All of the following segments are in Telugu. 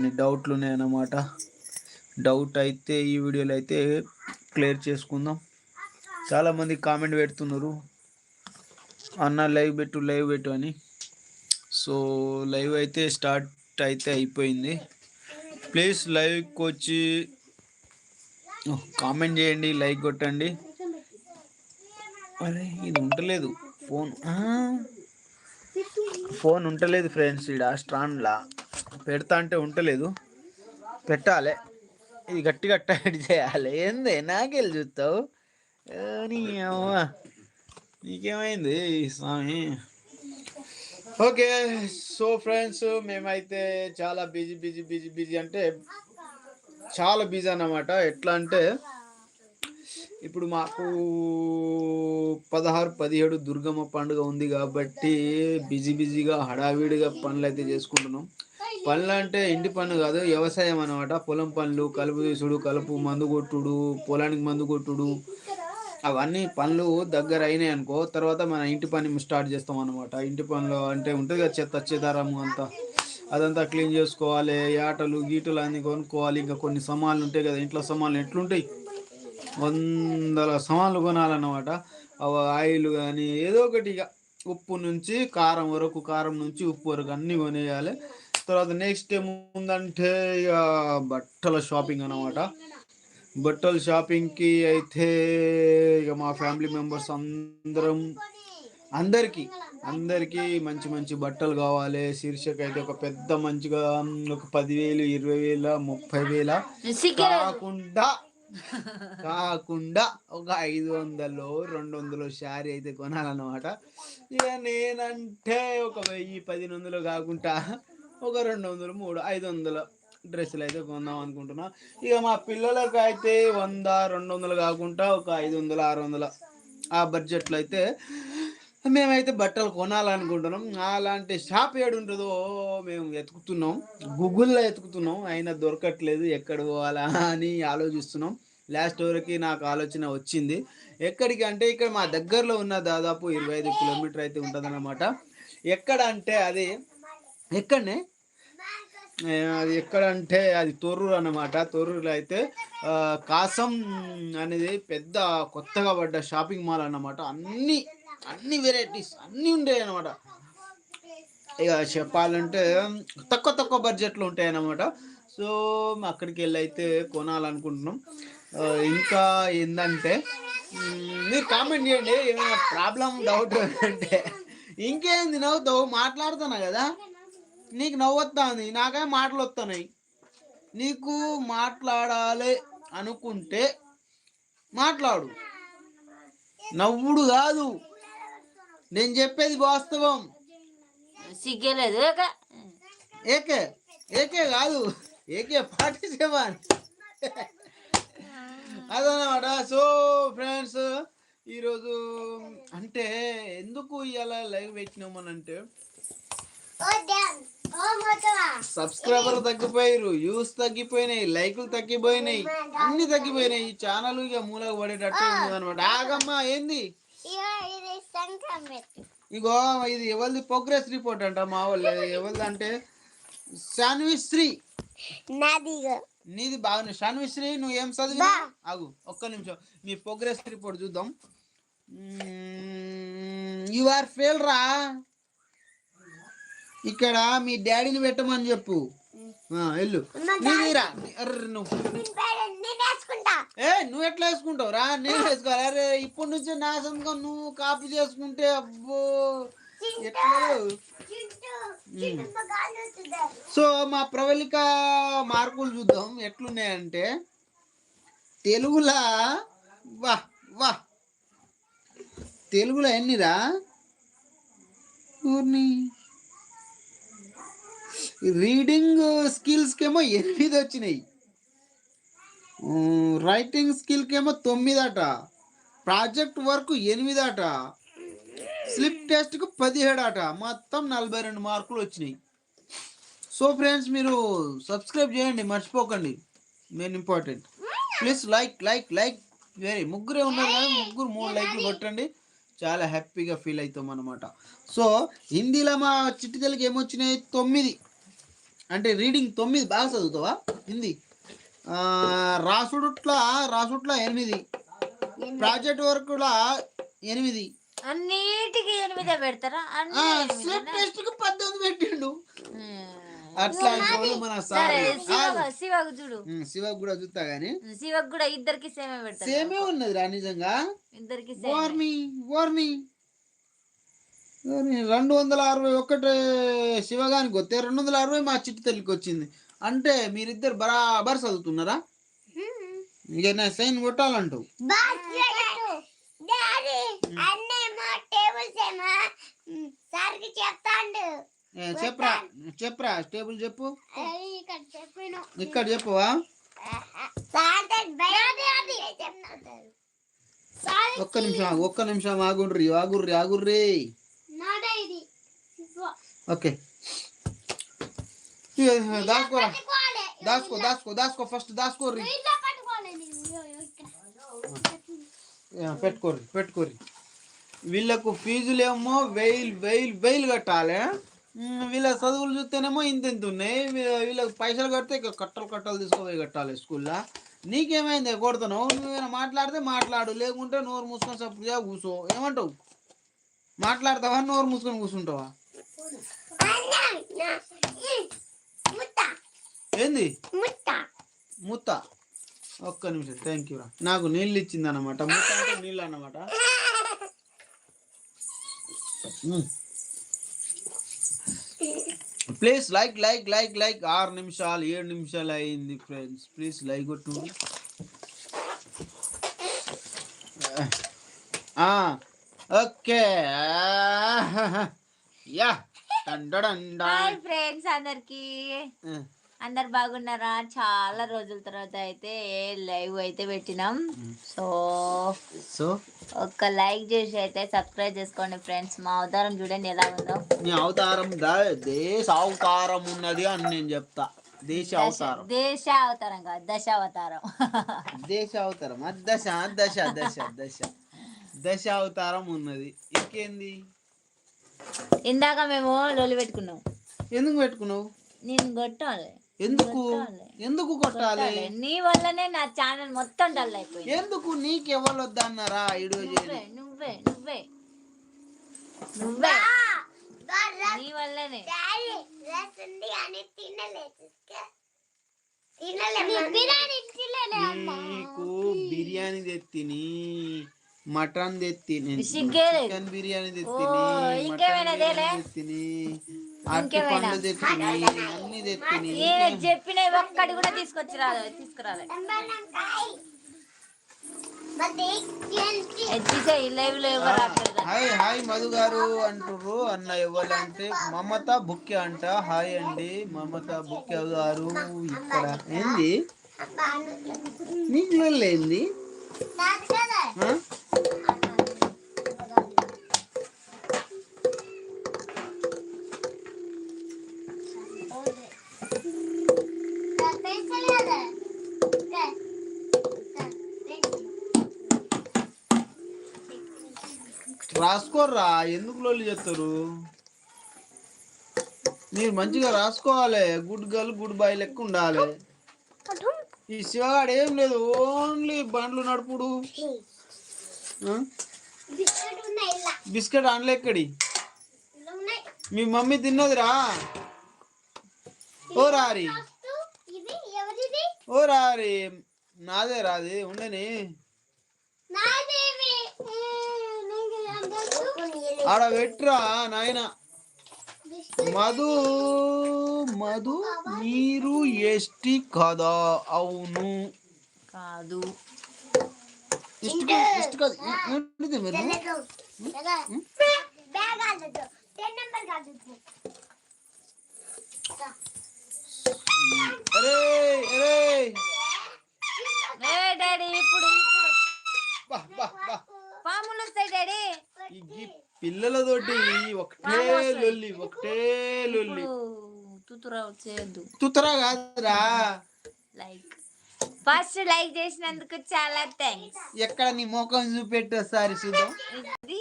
కొన్ని డౌట్లు ఉన్నాయన్నమాట. డౌట్ అయితే ఈ వీడియోలో అయితే క్లియర్ చేసుకుందాం. చాలామంది కామెంట్ పెడుతున్నారు. అన్న లైవ్ పెట్టు లైవ్ పెట్టు అని. సో లైవ్ అయితే స్టార్ట్ అయితే అయిపోయింది. ప్లీజ్ లైవ్కి వచ్చి కామెంట్ చేయండి లైక్ కొట్టండి. అరే ఇది ఉండలేదు. ఫోన్ ఫోన్ ఉంటలేదు ఫ్రెండ్స్ ఇక్కడ స్ట్రాండ్లా పెడతా అంటే ఉంటలేదు. పెట్టాలి. ఇది గట్టిగా టైట్ చేయాలి. ఏంది? నాకెళ్ళి చూస్తావు? నీ అమ్మా నీకేమైంది స్వామి? ఓకే సో ఫ్రెండ్స్ మేమైతే చాలా బిజీ బిజీ బిజీ బిజీ అంటే చాలా బిజీ అన్నమాట. ఎట్లా అంటే ఇప్పుడు మాకు పదహారు పదిహేడు దుర్గమ్మ పండుగ ఉంది కాబట్టి బిజీ బిజీగా హడావిడిగా పనులు అయితే చేసుకుంటున్నాం. పనులు అంటే ఇంటి పనులు కాదు వ్యవసాయం అనమాట పొలం పనులు కలుపు తీసుడు కలుపు మందు కొట్టుడు పొలానికి మందు కొట్టుడు. అవన్నీ పనులు దగ్గర అయినాయి అనుకో తర్వాత మన ఇంటి పని స్టార్ట్ చేస్తాం అనమాట ఇంటి పనులు అంటే ఉంటుంది కదా చెత్త చెదారము అంతా. అదంతా క్లీన్ చేసుకోవాలి ఆటలు గీటలు అన్ని కొనుక్కోవాలి. ఇంకా కొన్ని సామాన్లు ఉంటాయి కదా ఇంట్లో సమాన్లు ఎట్లుంటాయి? వందల సామాన్లు కొనాలన్నమాట. అవి ఆయిల్ కానీ ఏదో ఒకటి ఇక ఉప్పు నుంచి కారం వరకు కారం నుంచి ఉప్పు వరకు అన్నీ కొనేయాలి. తర్వాత నెక్స్ట్ ఏముందంటే ఇక బట్టల షాపింగ్ అన్నమాట. బట్టల షాపింగ్కి అయితే ఇక మా ఫ్యామిలీ మెంబర్స్ అందరం అందరికీ అందరికీ మంచి మంచి బట్టలు కావాలి. శీర్షకు అయితే ఒక పెద్ద మంచిగా ఒక పదివేలు ఇరవై వేల ముప్పై వేల కాకుండా కాకుండా ఒక ఐదు వందలు రెండు వందలు శారీ అయితే కొనాలన్నమాట. ఇక నేనంటే ఒక వెయ్యి పదిహేను వందలు కాకుండా ఒక రెండు వందలు మూడు ఐదు వందల డ్రెస్సులు అయితే కొందాం అనుకుంటున్నా. ఇక మా పిల్లలకు అయితే వంద రెండు వందలు కాకుండా ఒక ఐదు వందలు ఆరు వందల ఆ బడ్జెట్లో అయితే మేమైతే బట్టలు కొనాలనుకుంటున్నాం అలాంటి షాప్ ఏడుంటుందో మేము వెతుకుతున్నాం. గూగుల్లో వెతుకుతున్నాం. అయినా దొరకట్లేదు. ఎక్కడ పోవాలా అని ఆలోచిస్తున్నాం. లాస్ట్ వరకు నాకు ఆలోచన వచ్చింది. ఎక్కడికి అంటే ఇక్కడ మా దగ్గరలో ఉన్న దాదాపు ఇరవై ఐదు కిలోమీటర్ అయితే ఉంటుందన్నమాట. ఎక్కడ అంటే అది ఎక్కడనే? అది ఎక్కడ అంటే అది తొర్రూరు అన్నమాట. తొర్రూరులో అయితే కాసం అనేది పెద్ద కొత్తగా పడ్డ షాపింగ్ మాల్ అన్నమాట. అన్నీ అన్ని వెరైటీస్ అన్నీ ఉంటాయి అన్నమాట ఇక చెప్పాలంటే తక్కువ తక్కువ బడ్జెట్లో ఉంటాయి అన్నమాట సో అక్కడికి వెళ్ళి అయితే కొనాలనుకుంటున్నాం ఇంకా ఏంటంటే మీరు కామెంట్ చేయండి. ఏమైనా ప్రాబ్లం డౌట్ అంటే ఇంకేంది నవ్వుతావు మాట్లాడుతున్నా కదా. నీకు నవ్వొస్తుంది నాకే మాటలు వస్తున్నాయి నీకు మాట్లాడాలి అనుకుంటే మాట్లాడు. నవ్వుడు కాదు. నేను చెప్పేది వాస్తవం. సిగ్గలేదు. ఏకే? ఏకే? కాదు. ఏకే ఫార్టీ సెవెన్ అదనమాట సో ఫ్రెండ్స్ ఈరోజు అంటే ఎందుకు ఇవాళ లైవ్ పెట్టినామనంటే సబ్స్క్రైబర్ తగ్గిపోయారు వ్యూస్ తగ్గిపోయినాయి లైకులు తగ్గిపోయినాయి అన్ని తగ్గిపోయినాయి. ఈ ఛానల్ ఇక మూలకు పడేటట్టు అనమాట ఆగమ్మా ఏంది? ఇగో ఇది ఎవరిది? ప్రోగ్రెస్ రిపోర్ట్ అంట మా వాళ్ళు ఎవరిది అంటే శాన్విశ్రీ నీది బాగుంది. శాన్విశ్రీ నువ్వు ఏం చదివి ఆగు ఒక్క నిమిషం. నీ ప్రోగ్రెస్ రిపోర్ట్ చూద్దాం. యు ఆర్ ఫెయిల్ రా. ఇక్కడ మీ డాడీని పెట్టమని చెప్పు. వెళ్ళు. నీదిరా అర్రే నువ్వు. ఏ నువ్వు ఎట్లా వేసుకుంటావు? రా నేను వేసుకోవాలి. అరే ఇప్పటి నుంచి నా సంతకం నువ్వు కాపీ చేసుకుంటే అబ్బో. ఎట్లా? సో మా ప్రవళిక మార్కులు చూద్దాం. ఎట్లున్నాయంటే తెలుగులా? వా వా. తెలుగులో ఎన్నిరా? ఊరిని. రీడింగ్ స్కిల్స్కి ఏమో ఎనిమిది వచ్చినాయి. రైటింగ్ స్కిల్కి ఏమో తొమ్మిదట. ప్రాజెక్ట్ వర్క్ ఎనిమిదట. స్లిప్ టెస్ట్కు పదిహేడు అట మొత్తం నలభై రెండు మార్కులు వచ్చినాయి. సో ఫ్రెండ్స్ మీరు సబ్స్క్రైబ్ చేయండి మర్చిపోకండి. Main important please like like like very ముగ్గురే ఉన్నారు కానీ ముగ్గురు మూడు లైక్లు కొట్టండి. చాలా హ్యాపీగా ఫీల్ అవుతాం అనమాట సో హిందీలో మా చిట్టి తెలుగు ఏమొచ్చినాయి? తొమ్మిది. అంటే రీడింగ్ తొమ్మిది బాగా చదువుతావా? హిందీ. రాసుడుట్లా రాసుట్లా ఎనిమిది. ప్రాజెక్ట్ వర్క్లా ఎనిమిది. అన్నిటికీ ఎనిమిదే పెడతారా? స్లిప్ టెస్ట్కు పద్దెనిమిది పెట్టిండు. వాళ్ళు మన శివకు చూడు. శివకు కూడా చూస్తా గానీ. శివకు కూడా ఇద్దరికి సేమే పెడతారు. సేమే ఉన్నది రా నిజంగా. ఇద్దరికి వార్ని వార్ని. రెండు వందల అరవై ఒకటి శివగానికి వస్తే రెండు వందల అరవై మా చిట్టు తల్లికి వచ్చింది. అంటే మీరిద్దరు బరాబర్ చదువుతున్నారా? ఇక నా సైన్ కొట్టాలంటావు? చెప్పరా చెప్పరా టేబుల్ చెప్పు. ఇక్కడ చెప్పవా? ఒక్క నిమిషం ఒక్క నిమిషం ఆగుండ్రి ఆగుర్రి ఆగుర్రి. ఓకే. దాచుకోరా దాచుకో దాచుకో దాచుకో ఫస్ట్ దాచుకోర్రి. పెట్టుకోర్రి పెట్టుకోర్రి. వీళ్ళకు ఫీజులేమో వెయిల్ వెయిల్ వెయిల్ కట్టాలి. వీళ్ళ చదువులు చూస్తేనేమో ఇంత ఇంత ఉన్నాయి. వీళ్ళకి పైసలు కడితే ఇక కట్టలు కట్టలు తీసుకుపోయి కట్టాలి స్కూల్లో. నీకేమైంది? కొడుతున్నావు నువ్వేమైనా మాట్లాడితే మాట్లాడు. లేకుంటే నోరు మూసుకొని సప్పుడుగా కూర్చో. ఏమంటావు? మాట్లాడతావా? నోరు మూసుకొని కూర్చుంటావా? ఏంది? ముత్త. ఒక్క నిమిషం థ్యాంక్ యూ రా. నాకు నీళ్ళు ఇచ్చింది అనమాట ముత్త అంటే నీళ్ళు అన్నమాట please like like like like ఆరు నిమిషాలు ఏడు నిమిషాలు అయింది ఫ్రెండ్స్ ప్లీజ్ లైక్ కొట్టు. ఓకే. యా. హాయ్ ఫ్రెండ్స్ అందరికి. అందరు బాగున్నారా? చాలా రోజుల తర్వాత అయితే లైవ్ అయితే పెట్టినాం. So so? ఒక్క లైక్ చేసి అయితే సబ్స్క్రైబ్ చేసుకోండి ఫ్రెండ్స్. మా అవతారం చూడండి ఎలా ఉందో. నీ అవతారం దేశ అవతారం ఉన్నది అని నేను చెప్తా. దేశ అవతారం. దేశ అవతారం కాదు దశ అవతారం దేశ అవతారం దశ దశ దశ దశ. దశ అవతారం ఉన్నది. ఇంకేంది? ఇందాక మేము లొలి పెట్టుకున్నాం. ఎందుకు పెట్టుకున్నావు? నేను కొట్టాలి. ఎందుకు. ఎందుకు కొట్టాలి. నీ వల్లనే నా ఛానల్ మొత్తం డల్ అయిపోయింది. ఎందుకు? నీకెవరు వద్దన్నారా ఇడు నువ్వే నువ్వే నువ్వే. నువ్వే. నీ వల్లనే. బిర్యానీ తెత్తిని. మటన్ తెత్తిని. చికెన్ బిర్యానీ తెత్తిని మటన్ తెత్తిని అన్ని చెప్పిన ఒక్కటి కూడా తీసుకొచ్చి రాలేదు తీసుకురాలే. హాయ్ హాయ్ మధు గారు అంటుర్రు అన్న ఎవరంటే మమత బుక్కే అంట. హాయ్ అండి మమత బుక్కే గారు. ఇక్కడ ఏంది? నీకు ఏంది రాసుకోర్రా ఎందుకు లోళ్ళు చెప్తారు మీరు మంచిగా రాసుకోవాలి. గుడ్ గర్ల్ గుడ్ బాయ్ లెక్క ఉండాలి. ఈ శివగాడు ఏం లేదు ఓన్లీ బండ్లు నడుపుడు? బిస్కెట్ ఉన్నాయి మీ మమ్మీ తిన్నదిరా. ఓ రారి. ఓ రారి. నాదే రాది ఉండని. ఆడ పెట్టురా నాయన. మధు మధు మీరు ఎస్టీ కదా? అవును. కాదు. ఏంటిది మీరు? అరే అరే. డాడీ ఇప్పుడు ఇప్పుడు. బా, బా, బా. పాములు వస్తాయి డాడీ. పిల్లలతోటి ఒకటే లొల్లి ఒకటే లొల్లి. ఇప్పుడు తుతురా చేయొద్దు. తుతరా కాదురా. లైక్ ఫస్ట్ లైక్ చేసినందుకు చాలా థ్యాంక్స్ ఎక్కడ నీ ముఖం చూపెట్టు ఒకసారి చూద్దాం. ఇది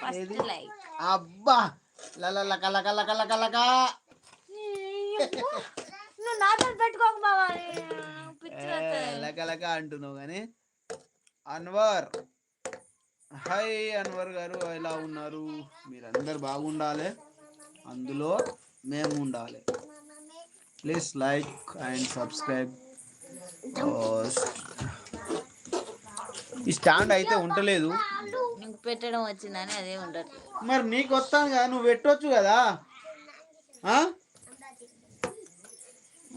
ఫస్ట్ లైక్ అబ్బా! లల లక లక లక లక. లక నువ్వు నాతో పెట్టుకోకు బావా లక అంటున్నావు కానీ అన్వర్. హాయ్ అన్వర్ గారు ఎలా ఉన్నారు? మీరందరు బాగుండాలి? అందులో మేము ఉండాలి ప్లీజ్ లైక్ అండ్ సబ్స్క్రైబ్ ఈ స్టాండ్ అయితే ఉండలేదు. నీకు పెట్టడం వచ్చిందని అదే ఉండట్లేదు మరి నీకు వస్తాను కదా నువ్వు పెట్టొచ్చు కదా?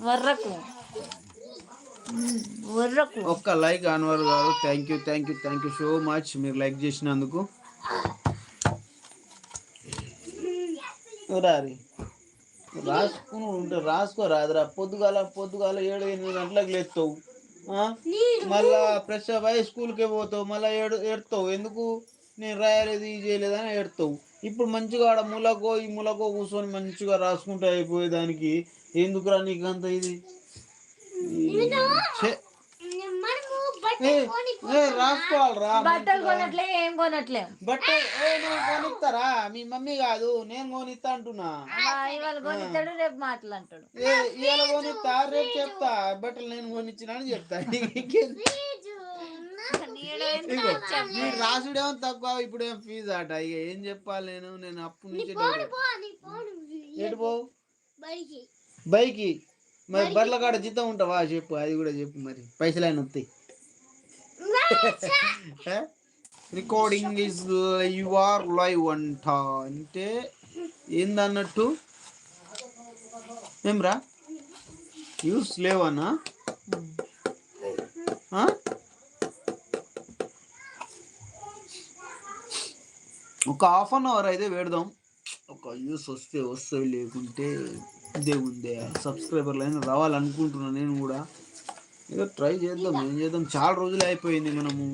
వర్రకు. ఒక్క లైక్ అన్వర్ గారు thank you thank you thank you so much మీరు లైక్ చేసినందుకు. రారి రాసుకుని ఉంటే రాసుకో రాదురా. పొద్దుగాల పొద్దుగాల ఏడు ఎనిమిది గంటలకు లేస్తావు. ఆ? మళ్ళా ఫ్రెష్ అప్ అయ్యి స్కూల్కి పోతావు. మళ్ళీ ఏడు ఏడుతావు. ఎందుకు? నేను రాయలేదు ఇది చేయలేదు అని ఏడుతావు. ఇప్పుడు మంచిగా ఆడ మూలకో ఈ మూలకో కూర్చొని మంచిగా రాసుకుంటే అయిపోయేదానికి. ఎందుకురా నీకు అంత ఇది? రాసుకోవాలిరా బట్టలు కొనట్లే ఏం కొనట్లే. బట్ ఏ నువ్వు కొనిస్తారా మీ మమ్మీ కాదు నేను కొనిస్తా అంటున్నా. మా ఇవాళ కొనిస్తాడు రేపు ఇవాళ కొనిస్తా రేపు చెప్తా. బట్టలు నేను కొనిచ్చిన అని చెప్తా. మీరు రాసుడేమో తక్కువ ఇప్పుడు ఏం ఫీజు అట ఇక ఏం చెప్పాలి నేను? నేను అప్పు నుంచి ఎటు పోవు? బైకి. మరి బర్ల కాడ జీతం ఉంటావా? చెప్పు అది కూడా చెప్పు మరి. పైసలు అయినా వస్తాయి? Recording is you are live అంట. అంటే ఏందన్నట్టు? ఏమ్రా? యూస్ లేవన్నా ఆ? ఒక హాఫ్ అన్ అవర్ అయితే పెడదాం. ఒక యూస్ వస్తే వస్తాయి లేకుంటే దేవుందే సబ్స్క్రైబర్లు అయినా రావాలనుకుంటున్నాను నేను కూడా. ఏదో ట్రై చేద్దాం ఏం చేద్దాం? చాలా రోజులు అయిపోయింది మనము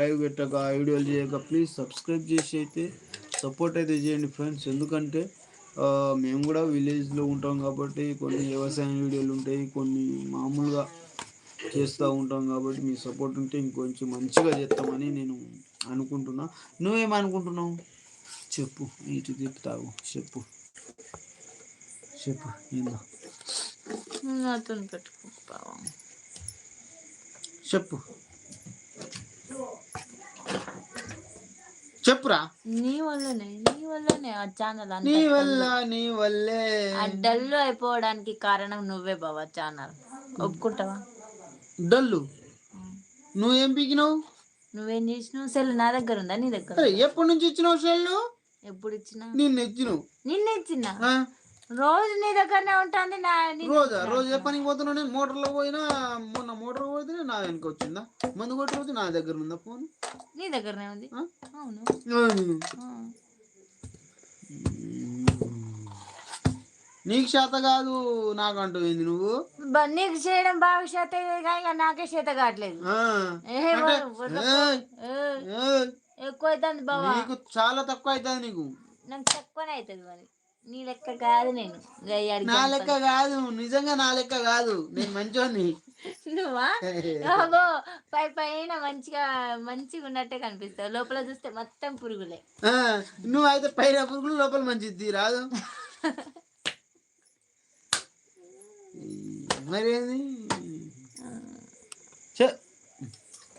లైవ్ పెట్టక వీడియోలు చేయక. ప్లీజ్ సబ్స్క్రైబ్ చేసి అయితే సపోర్ట్ అయితే చేయండి ఫ్రెండ్స్. ఎందుకంటే మేము కూడా విలేజ్లో ఉంటాం కాబట్టి కొన్ని వ్యవసాయం వీడియోలు ఉంటాయి కొన్ని మామూలుగా చేస్తూ ఉంటాం కాబట్టి మీ సపోర్ట్ ఉంటే ఇంకొంచెం మంచిగా చేస్తామని నేను అనుకుంటున్నా. నువ్వేమనుకుంటున్నావు చెప్పు ఇటు తిప్పుతావు చెప్పు. చెప్పు ఏందో. నాతో పెట్టుకో చెప్పు. చెప్పురా. నీ వల్లనే నీ వల్లనే ఆ ఛానల్ నీ వల్ల నీ వల్లే. ఆ డల్ అయిపోవడానికి కారణం నువ్వే బావా ఛానల్ ఒప్పుకుంటావా? డల్లు. నువ్వేం పీకినావు? నువ్వేం చేసినావు? సెల్ నా దగ్గర ఉందా? నీ దగ్గర ఎప్పటి నుంచి ఇచ్చినావు సెల్లు? ఎప్పుడు ఇచ్చినా? నిన్ను ఇచ్చినావు. నిన్న ఇచ్చినా? రోజు నీ దగ్గరనే ఉంటుంది నా నీ- రోజా రోజు ఏ పనికి పోతున్నా నేను మోటార్లో పోయినా మొన్న మోటార్ పోతే నా వెనక వచ్చిందా? మందు కొట్టి రోజు నా దగ్గర ఉందా ఫోన్? నీ దగ్గరనే ఉంది. ఆ? అవును. ఆ. నీకు చేత కాదు నాకంటూ ఏంది నువ్వు? బ- నీకు చేయడం బాగా చేత కానీ ఇక నాకే చేత కావట్లేదు. ఆ. ఏ అంటే, వర- వర- ఏయ్, ఏ, ఏయ్, ఎక్కువ అవుతుంది బావా. నీకు చాలా తక్కువ అవుతుంది నీకు. నాకు తక్కువనే అవుతుంది మరి. నీ లెక్క కాదు నేను. నా లెక్క కాదు. నిజంగా నా లెక్క కాదు. నేను మంచోని నువ్వా? పై పైన మంచిగా మంచిగా ఉన్నట్టే కనిపిస్తావు. లోపల చూస్తే మొత్తం పురుగులే. ఆ, నువ్వు అయితే పైన పురుగులు లోపల మంచిది రాదు. మరేది? చె.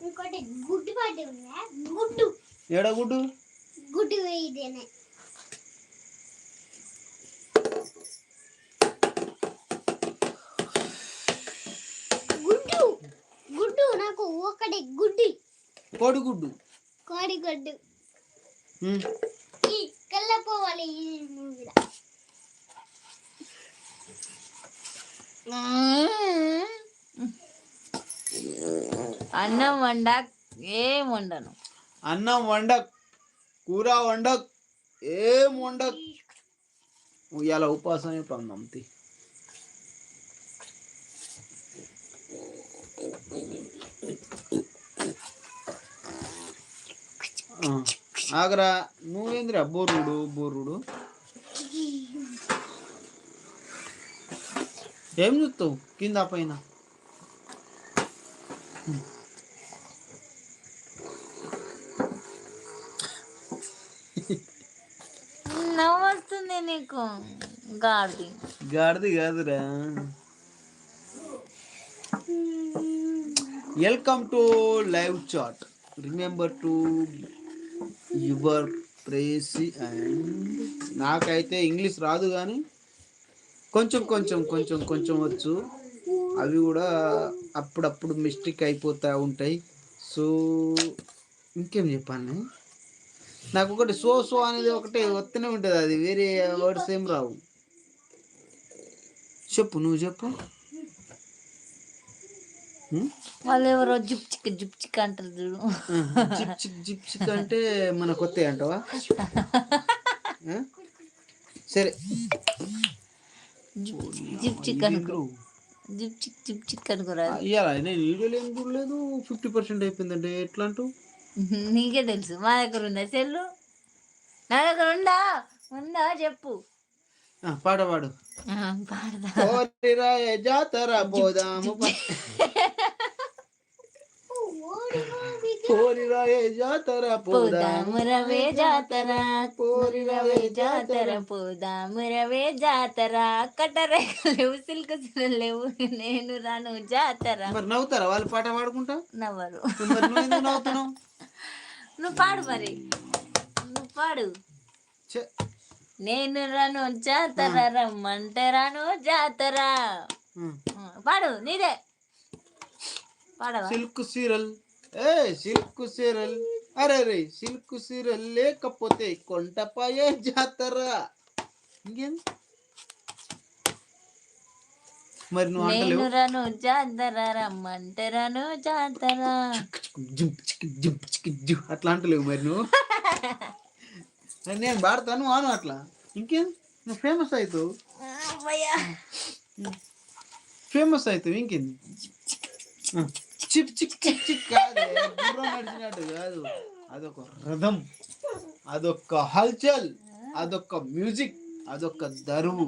ఇంకోటి గుడ్డు గుడ్డు. ఎడగుడ్డు గుడ్డు? ఇదేనే? నాకు ఒకటి గుడ్డి. కోడిగుడ్డు. కోడి గుడ్డు ఉమ్. ఈ కళ్ళ పోవాలి ఈ మూవీలో. అన్నం వండ ఏం వండను. అన్నం వండక్ కూర వండక్ ఏం వండక్. ఇవాళ ఉపాసమే పొందంతి ఆగరా నువ్వేంద్రా బోరుడు బోరుడు ఏం చూస్తావు కింద పైన? నవ్వు వస్తుంది నీకు. గాడిది. గాడిది కాదురా. Welcome to live chat remember to your praise and నాకైతే ఇంగ్లీష్ రాదు కానీ కొంచెం కొంచెం కొంచెం కొంచెం వచ్చు. అవి కూడా అప్పుడప్పుడు మిస్టేక్ అయిపోతూ ఉంటాయి. సో ఇంకేం చెప్పాలి? నాకు ఒకటి సో సో అనేది ఒకటి వస్తూనే ఉంటుంది. అది వేరే వర్డ్స్ ఏం రావు. చెప్పు నువ్వు చెప్పు. వాళ్ళు ఎవరో జుప్ చిక్ జుప్ చిక్ అంటారు చూడు. జిప్ చిక్ జిప్ చిక్ అంటే మన కొత్త అంటావా? ఆ? సరే. జిప్ చిక్ అనుకో. జిప్ చిక్ జిప్ చిక్ అనుకోరా ఇవాళ నేను వీడియోలో ఏం చూడలేదు. ఫిఫ్టీ పర్సెంట్ అయిపోయిందంటే ఎట్లా అంటూ నీకే తెలుసు. మా దగ్గర ఉందా సెల్లు? నా దగ్గర ఉందా? ఉందా? చెప్పు. ఆ, పాట పాడు. ఆ, పాడదా? ఏ జాతర పోదాము ప- ఓరిరా ఏ జాతర. పోదాము పోదాము రవే జాతర. పోరి రవే జాతర పోదాము రవే జాతర. కట్టరేఖలు లేవు సిల్క్ లేవు నేను రాను జాతర. మరి నవ్వుతారా వాళ్ళు పాట పాడుకుంటా? నవ్వరు. మరి నువ్వు ఎందుకు నవ్వుతున్నావు? నువ్వు పాడు మరి. నువ్వు పాడు. నేను రాను జాతర రమ్మంటే రాను జాతర. పాడు నీదే. పాడవా? సిల్క్ సీరల్. ఏ సిల్క్ సీరల్. అరే రే సిల్క్ సీరల్ లేకపోతే కొంటపాయే జాతర. ఇంకేం? మరి నువ్వు నేను రాను జాతర రమ్మంటే రాను జాతర అట్లా అంటలేవు మరి నువ్వు. నేను పాడతాను అను అట్లా. ఇంకేం? నువ్వు ఫేమస్ అవుతావు. ఫేమస్ అవుతావు ఇంకేంది? చిప్ చిక్ చిక్ చిక్ కాదు. గుర్రం నడిచినట్టు కాదు. అదొక రథం అదొక హల్చల్ అదొక మ్యూజిక్ అదొక దరువు.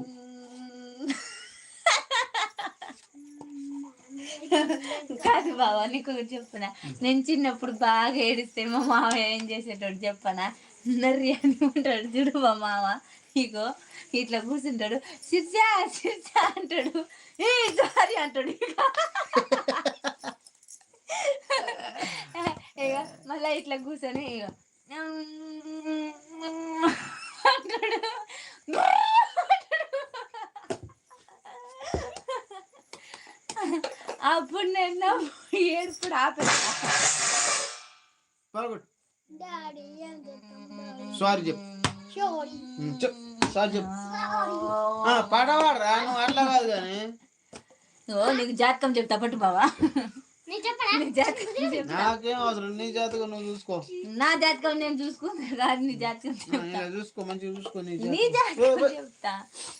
కాదు బాబా నీకు చెప్పనా? నేను చిన్నప్పుడు బాగా ఏడిస్తే మా మామ ఏం చేసేటోడు చెప్పనా? నర్రి అని ఉంటాడు చూడు మా మామ. ఇగో ఇట్లా కూర్చుంటాడు. సిర్జా సిర్జా అంటాడు. ఏ సారీ అంటాడు ఇక ఇక మళ్ళీ ఇట్లా కూర్చొని ఇక అంటాడు అప్పుడు నేను ఏడుపుడు ఆపేస్తా పరగొట్టు డాడీ ఏం చెప్తాం సారీ చెప్పు. సారీ ఉమ్, చెప్పు. సారీ చెప్పు. ఆ, పాడవాడరా నువ్వు అట్లా కాదు కానీ. ఓ నీకు జాతకం చెప్తా పట్టు బావా. నేను చెప్పరా నీకు అవసరం? నీ జాతకం నువ్వు చూసుకో. నా జాతకం నేను చూసుకుంటా కాదు నీ జాతకం చూసుకో మంచిగా చూసుకో నీ నీ జాతకం. జాతకం చెప్తా.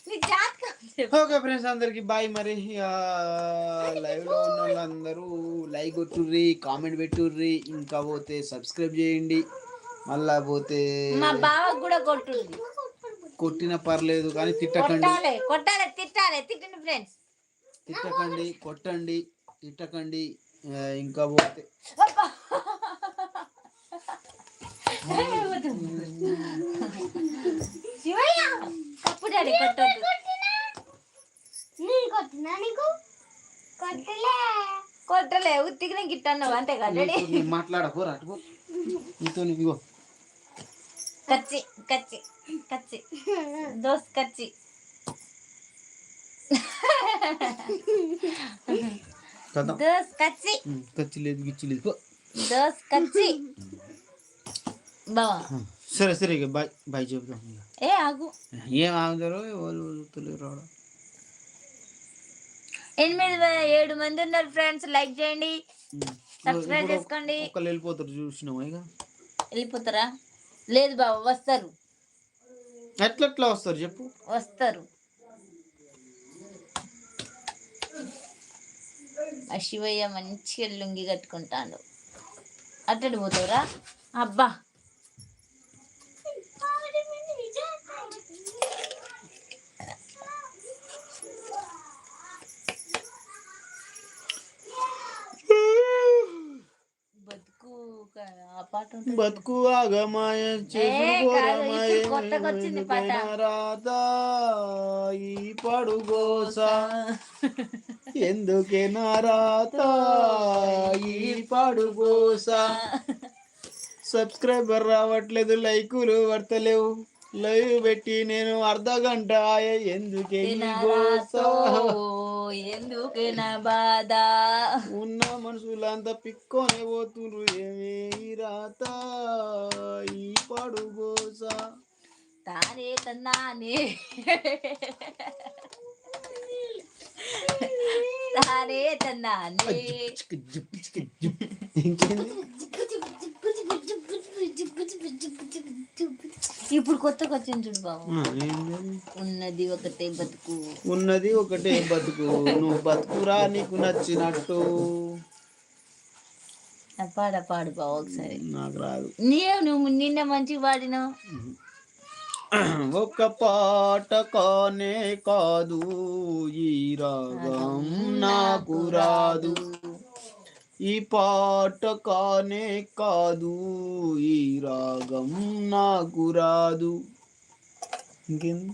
నీ జాతకం చెప్తా. ఓకే ఫ్రెండ్స్ అందరికి బాయ్ మరి. లైవ్లో ఉన్న వాళ్ళందరూ లైక్ కొట్టుర్రి కామెంట్ పెట్టుర్రి ఇంకా పోతే సబ్స్క్రైబ్ చేయండి. మళ్ళా పోతే మా బావకు కూడా కొట్టుంది కొట్టిన పర్లేదు కానీ తిట్టకండి. కొట్టాలి కొట్టాలి తిట్టాలి తిట్టండి ఫ్రెండ్స్ తిట్టకండి కొట్టండి తిట్టకండి. ఇంకా పోతే. కొట్టలే. కొట్టలే ఉత్తికి గిట్ట అన్నావు అంతే కదా మాట్లాడకూర నీతో ఇగో. కచ్చి కచ్చి కచ్చి. దోస్ కచ్చి. ఖర్చు లేదు గిచ్చి లేదు. సరే సరే ఇక బాయ్ బాయ్ చెబుతాం ఏ ఆగు. ఏం ఆగుతారో వాళ్ళు రావడం ఎనిమిది ఏడు మంది ఉన్నారు ఫ్రెండ్స్. లైక్ చేయండి. సబ్స్క్రైబ్ చేసుకోండి. ఒకళ్ళు వెళ్ళిపోతారు చూసినావా ఇక? వెళ్ళిపోతారా? లేదు బాబా వస్తారు. ఎట్లా ఎట్లా వస్తారు చెప్పు? వస్తారు. ఆ శివయ్య మంచిగా లుంగి కట్టుకుంటాడు. అట్టడి పోతావురా? అబ్బా! బతుకు ఆగమాయ పాట. రాదా ఈ పడుగోస. ఎందుకే నారాత ఈ సబ్స్క్రైబర్ రావట్లేదు లైకులు పడతలేవు లైవ్ పెట్టి నేను అర్ధ గంట ఎందుకే ఎందుకు నా బాధ? ఉన్న మనుషులంతా పిక్కొనే పోతుండ్రు ఏమీ రాత ఈ పడుగోస తానే తన్నానే. తానే తన్నానే ఇంకేంది ఇప్పుడు కొత్తగా వచ్చింది చూడు బాబు? ఉన్నది ఒకటే బతుకు. ఉన్నది ఒకటే బతుకు. నువ్వు బతుకురా నీకు నచ్చినట్టు. పాడ పాడు బాబు ఒకసారి. నాకు రాదు. నీవు నువ్వు నిన్న మంచిగా పాడినావు. ఒక పాట కానే కాదు ఈ రాగం నాకు రాదు. ఈ పాట కానే కాదు ఈ రాగం నాకు రాదు. ఇంకేంది.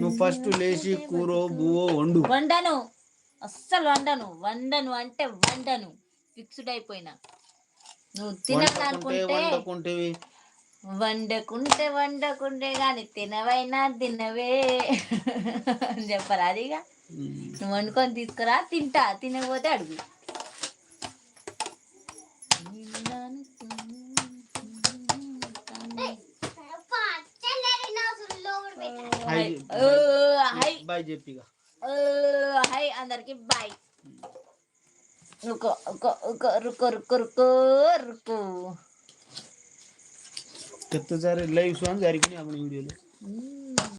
నువ్వు ఫస్ట్ లేచి కూరో బువో వండు. వండను. అస్సలు వండను వండను అంటే వండను. ఫిక్స్డ్ అయిపోయినా. నువ్వు తినాలనుకుంటే వండకుంటే వండకుంటే గాని తినవైనా తినవే అని చెప్పరా అదిగా? నువ్వు వండుకొని తీసుకురా తింటా తినకపోతే అడుగు. చెప్పిగా. హై అందరికి బాయ్ రుకో రుకో రుకో రుకో రుకో రుకో రుకో కొత్తసారి లైవ్ సాంగ్ జరిగినాయి అప్పుడు వీడియోలో మ్మ్.